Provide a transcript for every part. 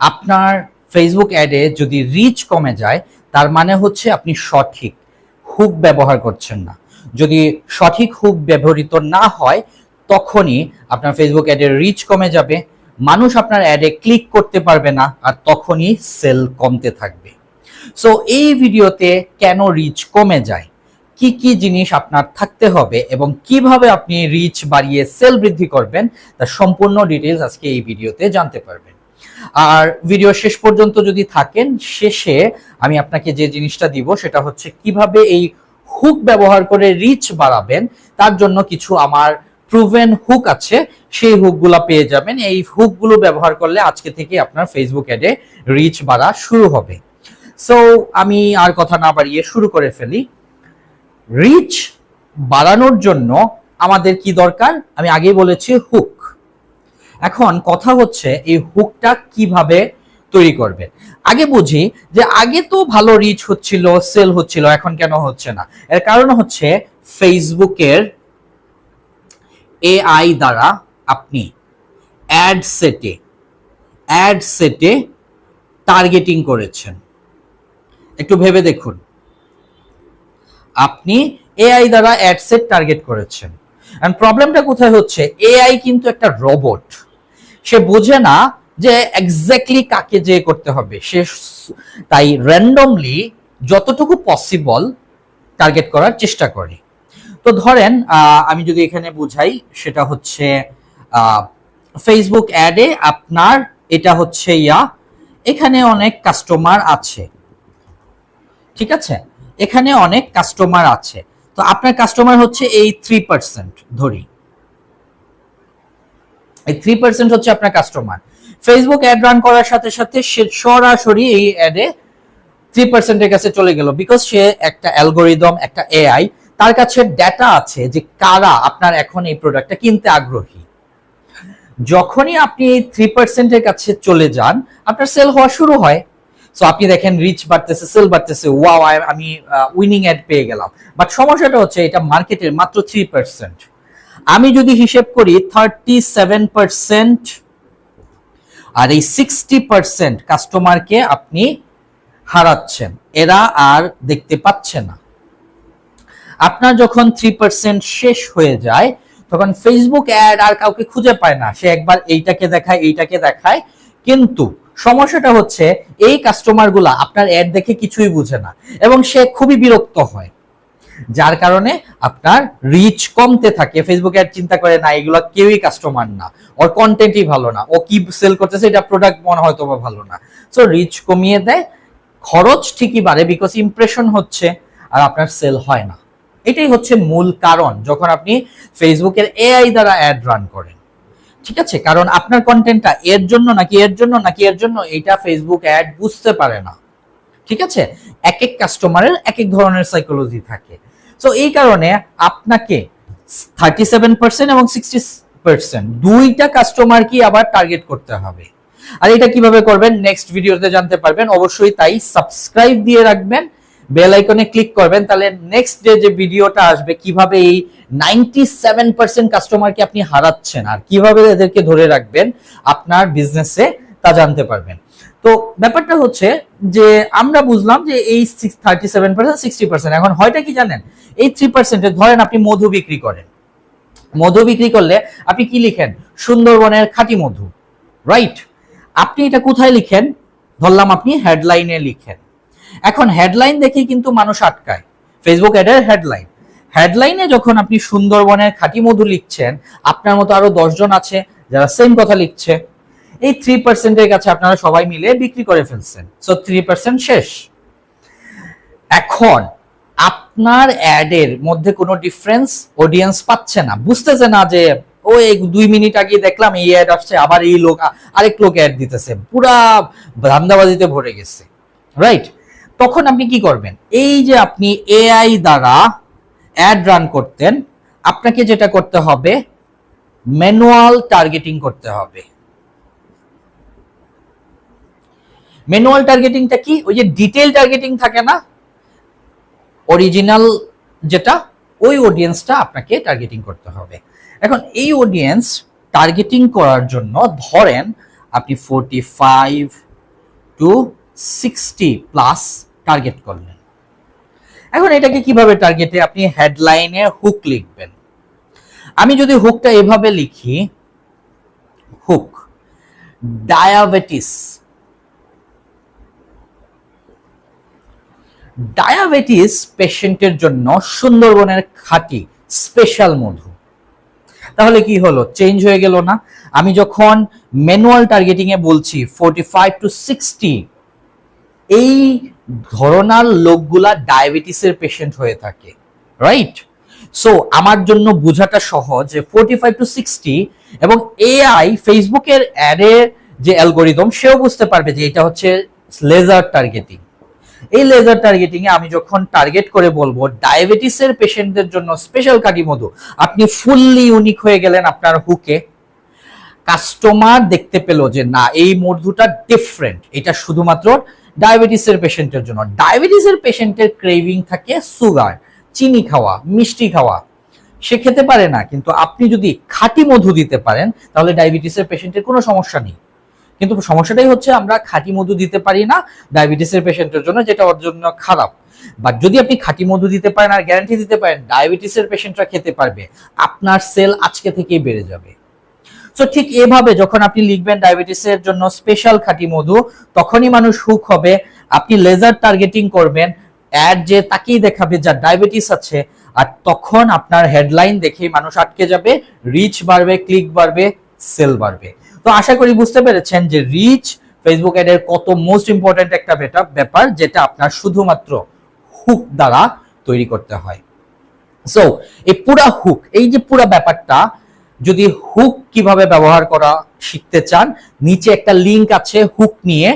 আপনার ফেসবুক অ্যাডে যদি রিচ কমে যায়, তার মানে হচ্ছে আপনি সঠিক। হুক ব্যবহার করছেন না। যদি সঠিক হুক ব্যবহৃত না হয়, তখনই আপনার ফেসবুক অ্যাডের রিচ কমে যাবে। মানুষ আপনার অ্যাডে ক্লিক করতে পারবে না আর তখনই সেল কমতে থাকবে। সো এই ভিডিওতে কেন রিচ কমে যায়? কি কি জিনিস আপনার থাকতে হবে এবং কীভাবে আপনি রিচ বাড়িয়ে সেল বৃদ্ধি করবেন তার সম্পূর্ণ ডিটেলস আজকে এই ভিডিওতে জানতে পারবেন। আর ভিডিও শেষ পর্যন্ত যদি থাকেন, শেষে আমি আপনাকে যে জিনিসটা দিব সেটা হচ্ছে কীভাবে এই হুক ব্যবহার করে রিচ বাড়াবেন, তার জন্য কিছু আমার প্রুভেন হুক আছে, সেই হুকগুলো পেয়ে যাবেন। এই হুকগুলো ব্যবহার করলে আজকে থেকে আপনার ফেসবুক অ্যাডে রিচ বাড়া শুরু হবে। সো আমি আর কথা না বাড়িয়ে শুরু করে ফেলি। রিচ বাড়ানোর জন্য আমাদের কি দরকার? আমি আগেই বলেছি হুক এখন কথা হচ্ছে এই হুকটা কীভাবে তৈরি করবে। আগে বুঝি যে আগে তো ভালো রিচ হচ্ছিল সেল হচ্ছিল, এখন কেন হচ্ছে না? এর কারণ হচ্ছে ফেসবুকের এআই দ্বারা আপনি অ্যাড সেটে অ্যাড সেটে টার্গেটিং করেছেন। একটু ভেবে দেখুন। আপনি এআই দ্বারা অ্যাড সেট টার্গেট করেছেন। এন্ড প্রবলেমটা কোথায় হচ্ছে? এআই কিন্তু একটা রোবট সে বোঝে না যে এক্স্যাক্টলি কাকে যে করতে হবে। সে তাই র্যান্ডমলি যতটুকু পসিবল টার্গেট করার চেষ্টা করে। তো ধরেন আমি যদি এখানে বুঝাই, সেটা হচ্ছে ফেসবুক অ্যাডে আপনার এটা হচ্ছে ইয়া, এখানে অনেক কাস্টমার আছে। ঠিক আছে? এখানে অনেক কাস্টমার আছে। তো আপনার কাস্টমার হচ্ছে এই থ্রি পার্সেন্ট ধরি এই থ্রি পার্সেন্ট হচ্ছে আপনার কাস্টমার ফেসবুক অ্যাড রান করার সাথে সাথে সে সরাসরি এই অ্যাডে থ্রি পার্সেন্টের কাছে চলে গেল বিকজ সে একটা অ্যালগোরিদম একটা এআই তার কাছে ডেটা আছে যে কারা আপনার এখন এই প্রোডাক্টটা কিনতে আগ্রহী। যখনই আপনি এই থ্রি পার্সেন্টের কাছে চলে যান, আপনার সেল হওয়া শুরু হয়। সো আপনি দেখেন রিচ বাড়তেছে সেল বাড়তেছে ওয়াও আমি উইনিং অ্যাড পেয়ে গেলাম। বাট সমস্যাটা হচ্ছে এটা মার্কেটের মাত্র থ্রি পার্সেন্ট আমি যদি হিসেব করি থার্টি সেভেন পার্সেন্ট আর এই সিক্সটি পার্সেন্ট কাস্টমারকে আপনি হারাচ্ছেন। এরা আর দেখতে পাচ্ছে না। আপনার যখন থ্রি পার্সেন্ট শেষ হয়ে যায়, তখন ফেসবুক অ্যাড আর কাউকে খুঁজে পায় না। সে একবার এইটাকে দেখায় এইটাকে দেখায়। কিন্তু সমস্যাটা হচ্ছে, এই কাস্টমারগুলা আপনার অ্যাড দেখে কিছুই বুঝে না। এবং সে খুবই বিরক্ত হয়। যার কারণে আপনার রিচ কমতে থাকে। ফেসবুক অ্যাড চিন্তা করে, না, এগুলো কেউই কাস্টমার না। ওর কন্টেন্টই ভালো না। ও কি সেল করতেছে, এটা প্রোডাক্ট মনে হয়তো বা ভালো না। সো রিচ কমিয়ে দেয়। খরচ ঠিকই বাড়ে বিকজ ইমপ্রেশন হচ্ছে, আর আপনার সেল হয় না। এটাই হচ্ছে মূল কারণ যখন আপনি ফেসবুকের এআই দ্বারা অ্যাড রান করেন। ঠিক আছে? কারণ আপনার কন্টেন্টটা এর জন্য নাকি এর জন্য, নাকি এর জন্য, এটা ফেসবুক অ্যাড বুঝতে পারে না। ঠিক আছে? এক এক কাস্টমারের এক এক ধরনের সাইকোলজি থাকে। তো এই কারণে আপনাকে থার্টি সেভেন পার্সেন্ট এবং সিক্সটি পার্সেন্ট দুইটা কাস্টমার কি আবার টার্গেট করতে হবে। আর এটা কীভাবে করবেন? নেক্সট ভিডিওতে জানতে পারবেন। অবশ্যই তাই সাবস্ক্রাইব দিয়ে রাখবেন বেল আইকনে ক্লিক করবেন। তাহলে নেক্সট ডে যে ভিডিওটা আসবে, কীভাবে এই নাইনটি সেভেন পার্সেন্ট কাস্টমারকে আপনি হারাচ্ছেন আর কীভাবে এদেরকে ধরে রাখবেন, আপনার বিজনেসে তা জানতে পারবেন। তো ব্যাপারটা হচ্ছে যে আমরা বুঝলাম যে এই thirty seven percent sixty percent এখন হয়টা কি জানেন? এই থ্রি পার্সেন্টে ধরেন আপনি মধু বিক্রি করেন। মধু বিক্রি করলে আপনি কি লিখেন? সুন্দরবনের খাঁটি মধু রাইট আপনি এটা কোথায় লিখেন? ধরলাম আপনি হেডলাইনে লিখেন। এখন হেডলাইন দেখে কিন্তু মানুষ আটকায়। ফেসবুক অ্যাডের হেডলাইন হেডলাইনে যখন আপনি সুন্দরবনের খাঁটি মধু লিখছেন, আপনার মতো আরও দশজন আছে যারা সেম কথা লিখছে। এই থ্রি পার্সেন্টের কাছে আপনারা সবাই মিলে বিক্রি করে ফেলছেন। সো থ্রি পার্সেন্ট শেষ। এখন আপনার অ্যাডের মধ্যে কোনো ডিফারেন্স অডিয়েন্স পাচ্ছে না। বুঝতেছে না যে, ও এই দুই মিনিট আগে দেখলাম এই অ্যাড আসছে, আবার এই লোক, আরেক লোক অ্যাড দিতেছে। পুরা ধান্দাবাজিতে ভরে গেছে। রাইট তখন আপনি কি করবেন? এই যে আপনি এআই দ্বারা অ্যাড রান করতেন, আপনাকে যেটা করতে হবে ম্যানুয়াল টার্গেটিং করতে হবে। ম্যানুয়াল টার্গেটিংটা কি? ওই যে ডিটেল টার্গেটিং থাকে না? অরিজিনাল যেটা, ওই অডিয়েন্সটা আপনাকে টার্গেটিং করতে হবে। এখন এই অডিয়েন্স টার্গেটিং করার জন্য ধরেন আপনি forty five to sixty plus target করলেন। এখন এটাকে কীভাবে টার্গেটে আপনি হেডলাইনে হুক লিখবেন। আমি যদি হুকটা এভাবে লিখি হুক ডায়াবেটিস ডায়াবেটিস পেশেন্টের জন্য সুন্দরবনের খাঁটি স্পেশাল মধু। তাহলে কি হলো? চেঞ্জ হয়ে গেল না? আমি যখন ম্যানুয়াল টার্গেটিং এ বলছি ফোর্টি ফাইভ টু সিক্সটি এই ধরনার লোকগুলা ডায়াবেটিসের পেশেন্ট হয়ে থাকে রাইট সো আমার জন্য বোঝাটা সহজ যে ফোর্টি ফাইভ টু সিক্সটি এবং এআই ফেসবুকের অ্যাডের যে অ্যালগোরিদম, সেও বুঝতে পারবে যে এটা হচ্ছে লেজার টার্গেটিং এই লেজার টার্গেটিং এ আমি যখন টার্গেট করে বলব ডায়াবেটিসের পেশেন্টদের জন্য স্পেশাল কাটি মধু, আপনি ফুললি ইউনিক হয়ে গেলেন আপনার হুকে কাস্টমার দেখতে পেল যে, না, এই মধুটা ডিফারেন্ট এটা শুধুমাত্র ডায়াবেটিসের পেশেন্টের জন্য। ডায়াবেটিসের পেশেন্টের ক্রেভিং থাকে সুগার চিনি খাওয়া, মিষ্টি খাওয়া। সে খেতে পারে না, কিন্তু আপনি যদি খাঁটি মধু দিতে পারেন, তাহলে ডায়াবেটিসের পেশেন্টের কোনো সমস্যা নেই। কিন্তু সমস্যাটাই হচ্ছে আমরা খাঁটি মধু দিতে পারি না ডায়াবেটিসের পেশেন্টের জন্য, যেটা ওর জন্য খারাপ। বাট যদি আপনি খাঁটি মধু দিতে পারেন আর গ্যারান্টি দিতে পারেন, ডায়াবেটিসের পেশেন্টরা খেতে পারবে, আপনার সেল আজকে থেকেই বেড়ে যাবে। সো ঠিক এভাবে যখন আপনি লিখবেন ডায়াবেটিসের জন্য স্পেশাল খাঁটি মধু, তখনই মানুষ হুক হবে। আপনি লেজার টার্গেটিং করবেন অ্যাড যে তাকেই দেখাবে যার ডায়াবেটিস আছে, আর তখন আপনার হেডলাইন দেখেই মানুষ আটকে যাবে রিচ বাড়বে ক্লিক বাড়বে সেল বাড়বে। তো আশা করি বুঝতে পেরেছেন যে রিচ ফেসবুক অ্যাডের কত মোস্ট ইম্পর্ট্যান্ট একটা ব্যাপার যেটা আপনার শুধুমাত্র হুক দ্বারা তৈরি করতে হয়। সো এই পুরা হুক এই যে পুরা ব্যাপারটা, যদি হুক কীভাবে ব্যবহার করা শিখতে চান, নিচে একটা লিংক আছে হুক নিয়ে।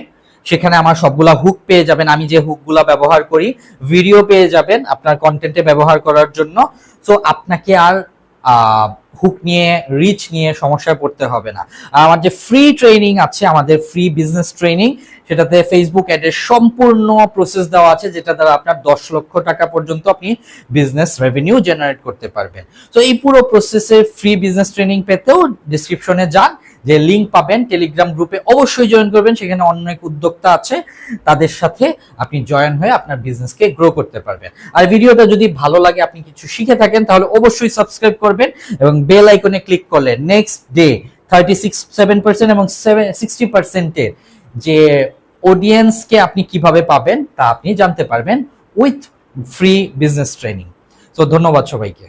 সেখানে আমার সবগুলা হুক পেয়ে যাবেন। আমি যে হুকগুলা ব্যবহার করি ভিডিও পেয়ে যাবেন আপনার কন্টেন্টে ব্যবহার করার জন্য। সো আপনাকে আর হুক নিয়ে রিচ নিয়ে সমস্যায় পড়তে হবে না। আমার যে ফ্রি ট্রেনিং আছে, আমাদের ফ্রি বিজনেস ট্রেনিং সেটাতে ফেসবুক অ্যাডের সম্পূর্ণ প্রসেস দেওয়া আছে, যেটা দ্বারা আপনার দশ লক্ষ টাকা পর্যন্ত আপনি বিজনেস রেভিনিউ জেনারেট করতে পারবেন। তো এই পুরো প্রসেসের ফ্রি বিজনেস ট্রেনিং পেতেও ডিসক্রিপশনে যান। যে লিংক পাবেন টেলিগ্রাম গ্রুপে অবশ্যই জয়েন করবেন। সেখানে অনেক উদ্যোক্তা আছে, তাদের সাথে আপনি জয়েন হয়ে আপনার বিজনেসকে গ্রো করতে পারবেন। আর ভিডিওটা যদি ভালো লাগে, আপনি কিছু শিখে থাকেন, তাহলে অবশ্যই সাবস্ক্রাইব করবেন এবং বেল আইকনে ক্লিক করলে next day thirty six seven percent এবং সিক্সটি পার্সেন্টের যে অডিয়েন্সকে আপনি কীভাবে পাবেন, তা আপনি জানতে পারবেন উইথ ফ্রি বিজনেস ট্রেনিং তো ধন্যবাদ সবাইকে।